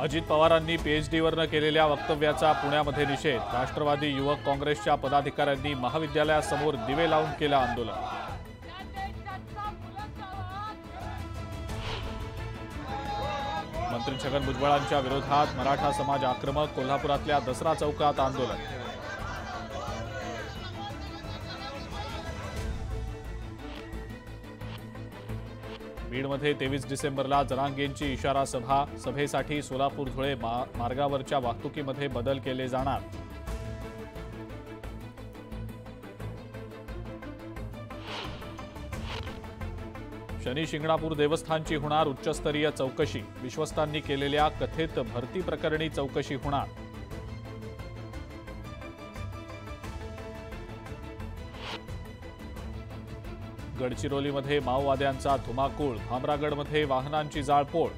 अजित पवारांनी पीएचडीवरनं केलेल्या वक्तव्याचा पुण्यामध्ये निषेध. राष्ट्रवादी युवक काँग्रेसच्या पदाधिकाऱ्यांनी महाविद्यालयासमोर दिवे लावून केलं आंदोलन. मंत्री छगन भुजबळांच्या विरोधात मराठा समाज आक्रमक कोल्हापुरातल्या दसरा चौकात आंदोलन. बीडमध्ये तेवीस डिसेंबरला जरांगेंची इशारा सभा. सभेसाठी सोलापूर धुळे मा- मार्गावरच्या वाहतुकीमध्ये बदल केले जाणार. शनी शिंगणापूर देवस्थानची होणार उच्चस्तरीय चौकशी. विश्वस्तांनी केलेल्या कथित भरती प्रकरणी चौकशी होणार. गडचिरोलीमध्ये माओवाद्यांचा धुमाकूळ भामरागडमध्ये वाहनांची जाळपोळ.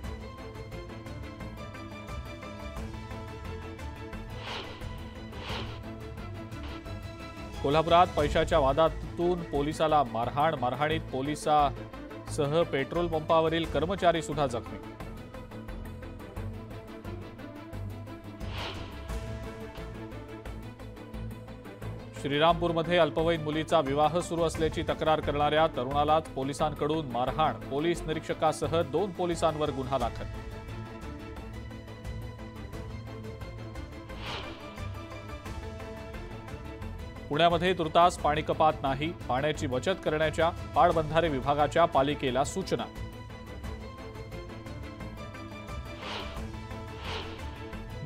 कोल्हापुरात पैशाच्या वादातून पोलिसाला मारहाण मारहाणीत पोलिसासह पेट्रोल पंपावरील कर्मचारी सुद्धा जखमी श्रीरामपूरमध्ये अल्पवयीन मुलीचा विवाह सुरू असल्याची तक्रार करणाऱ्या तरुणालाच पोलिसांकडून मारहाण. पोलीस निरीक्षकासह दोन पोलिसांवर गुन्हा दाखल. पुण्यामध्ये तुर्तास पाणी कपात नाही. पाण्याची बचत करण्याच्या पाटबंधारे विभागाच्या पालिकेला सूचना.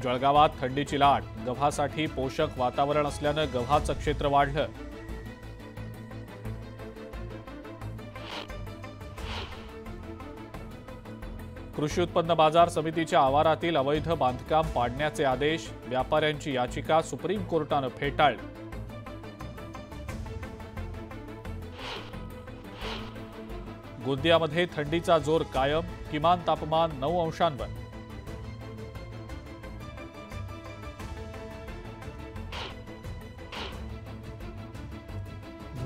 जळगावात थंडीची लाट. गव्हासाठी पोषक वातावरण असल्यानं गव्हाचं क्षेत्र वाढलं. कृषी उत्पन्न बाजार समितीच्या आवारातील अवैध बांधकाम पाडण्याचे आदेश व्यापाऱ्यांची याचिका सुप्रीम कोर्टानं फेटाळली. गोंदियामध्ये थंडीचा जोर कायम किमान तापमान नऊ अंशांवर.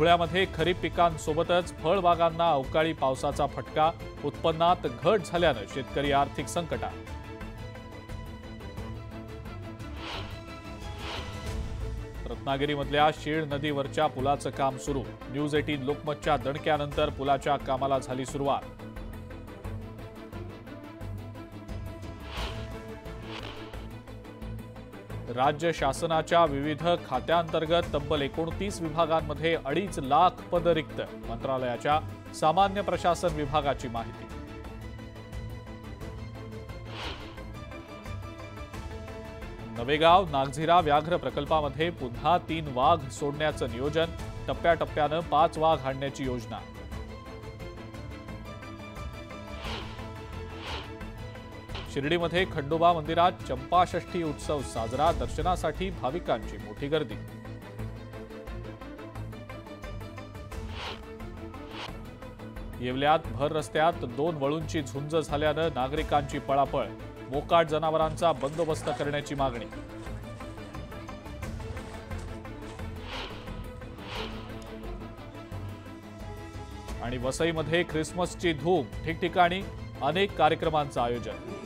धुळ्यामध्ये खरीप पिकांसोबतच फळबागांना अवकाळी पावसाचा फटका उत्पन्नात घट झाल्यानं शेतकरी आर्थिक संकटात रत्नागिरीमधल्या शीळ नदीवरच्या पुलाचं काम सुरू. न्यूज एटीन लोकमतच्या दणक्यानंतर पुलाच्या कामाला झाली सुरुवात. राज्य शासनाच्या विविध खात्यांतर्गत तब्बल एकोणतीस विभागांमध्ये अडीच लाख पद रिक्त मंत्रालयाच्या सामान्य प्रशासन विभागाची माहिती. नवेगाव नागझिरा व्याघ्र प्रकल्पामध्ये पुन्हा तीन वाघ सोडण्याचं नियोजन टप्प्याटप्प्यानं पाच वाघ आणण्याची योजना. शिर्डीमध्ये खंडोबा मंदिरात चंपाषष्ठी उत्सव साजरा दर्शनासाठी भाविकांची मोठी गर्दी. येवल्यात भर रस्त्यात दोन वळूंची झुंज झाल्यानं नागरिकांची पळापळ मोकाट जनावरांचा बंदोबस्त करण्याची मागणी. आणि वसईमध्ये ख्रिसमसची धूम ठिकठिकाणी अनेक कार्यक्रमांचं आयोजन.